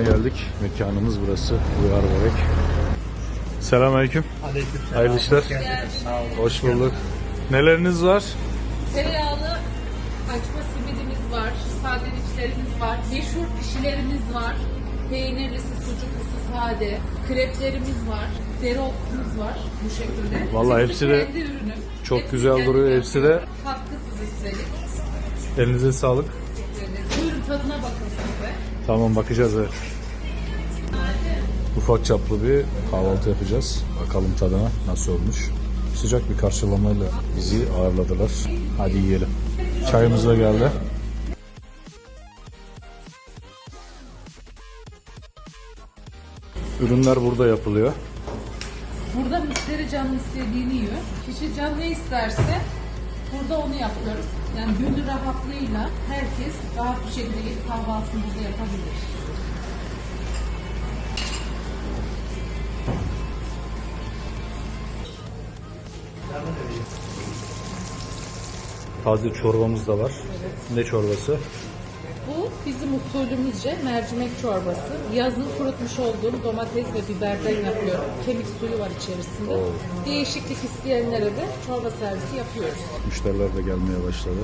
dükkana geldik. Mekanımız burası. Uyar Börek. Selamünaleyküm. Aleykümselam. Hayırlı işler. Hoş geldiniz. Sağ olun. Hoş bulduk. Neleriniz var? Tereyağlı açma simidimiz var, sandviçlerimiz var, meşhur pişilerimiz var, peynirlisi, sucuklusu sade, kreplerimiz var, dereotumuz var bu şekilde. Vallahi Hepsi de kendi ürünü. çok Hepsi güzel kendi duruyor, hepsi de- Katkısız üstelik. Elinize sağlık. Tadına bakın siz de. Tamam bakacağız evet. Ufak çaplı bir kahvaltı yapacağız. Bakalım tadına nasıl olmuş. Sıcak bir karşılamayla bizi ağırladılar. Hadi yiyelim. Çayımız da geldi. Ürünler burada yapılıyor. Burada müşteri canı istediğini yiyor. Kişi can ne isterse burada onu yapıyoruz. Yani gönül rahatlığıyla herkes rahat bir şekilde gelip kahvaltısını burada yapabilir. Taze çorbamız da var. Ne çorbası? Bizim usulümüzce mercimek çorbası. Yazın kurutmuş olduğum domates ve biberden yapıyorum. Kemik suyu var içerisinde. Değişiklik isteyenlere de çorba servisi yapıyoruz. Müşteriler de gelmeye başladı.